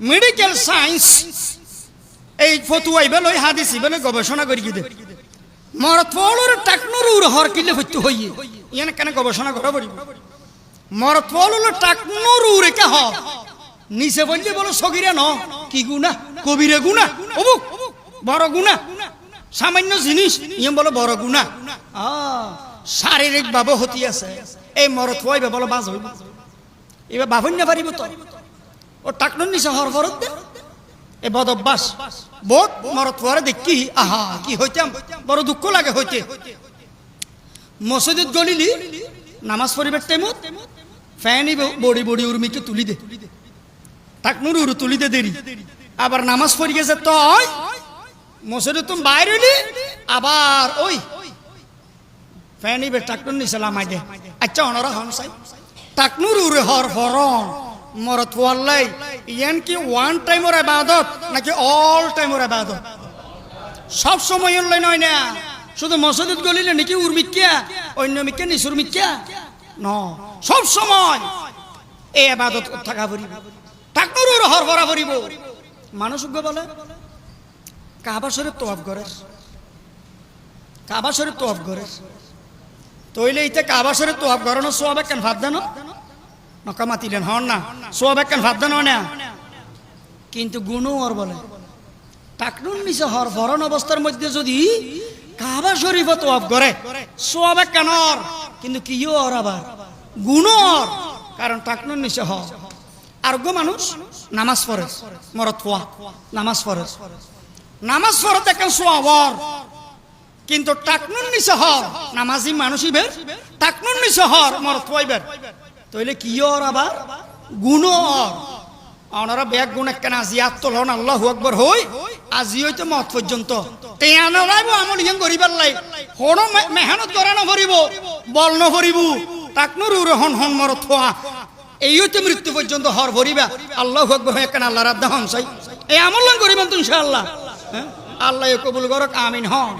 Medical science এই ফতুয়া ইবে লই হাদিস ইবে লই গবেষণা করি দে। মরত পলর টাকনুর হর কিলে হইতে হইয়ে। ইয়ান কেন গবেষণা করা পারিব মরত পলর টাকনুর কে হ। নিচে বললে বলো, সগিরা ন। কি গুনা কবিরে গুনা অবুক বড় গুনা সামান্য জিনিস? ইয়ে বলো, বড় গুনা শারীরিক ভাবে হতি আছে। এই মরত হইবে বলো, বাজ হইব। এবার বাভন্য পারিব তো? ও টাকনুর নিচে হর ফরত দে। এ বদ অভ্যাস। বহুত মরত পরে দেখি আহা, কি হইতাম বড় দুঃখ লাগে হইতে। মসজিদ গলিলি, নামাজ পড়িবার টাইমত ফ্যানই বড়ি বড়ি উর্মিকে তুলি দে। টাকনুর উরু তুলি দে দেরি। আবার নামাজ পড়ি গেছে তই মসজিদে তুমি বাইরে আবার ওই ফ্যানই বে টাকনুর নিচে লামাই দে। আচ্ছা অনরা হন সাই। টাকনুর উরে হর হরন মরত ওয়াল্লাই ইয়ান কি ওয়ান টাইমর আবাদত, নাকি অল টাইমর আবাদত? সব সময় অনলাইন হয় না। শুধু মসজিদ গলিলে নাকি উর্মিকা অন্য মিকা নিসুর মিকা ন। সব সময় এই আবাদত থাকা পড়িব টাকনুর হর ভরা পড়িব মানুষ উগ্র বলে কাবা শরীফ তোয়াব করে কাবা শরীফ তোয়াব করে তইলে ইতে কাবা শরীফ তোয়াব করানো সোয়াবে কেন ভাব দেন নকা মাতিলেন হন না। সোয়াবে কেন ভাব দেন না। কিন্তু গুণও ওর বলে, টাকনুন নিচে হর, ভরণ অবস্থার মধ্যে যদি কাবা শরীফ তোয়াব করে, সোয়াবে কেন ওর কিন্তু কি ওর আবার? গুণ ওর কারণ টাকনুন নিচে হর। আরোগ্য মানুষ, নামাজ পড়ে মরত পোয়া নামাজ পড়ে। নামাজ পড়ে দেখেন সোয়াবর কিন্তু টাকনুন নিচে হর, নামাজি মানুষই বের, টাকনুন নিচে হর মরত পোয়াইবের তইলে কি ওর আবার? গুণ ওর ওনারা ব্যাগ গুণ একখান আজি আত্মলন আল্লাহ আকবর হই। আজি হইতে মত পর্যন্ত। তেয়ানো লাইব, আমল ইয়ান করিবার লাই। হন মেহনত করা নভরিব বল নভরিব টাকনুর উরে হন হন মরত থোয়া এই হইতে মৃত্যু পর্যন্ত হর ভরিবা। আল্লাহ আকবর হই একখান আল্লাহ রাব্দা হন সাই এই আমল করিবেন তো ইনশাআল্লাহ। হ্যাঁ? আল্লাহ কবুল করক, আমিন হন।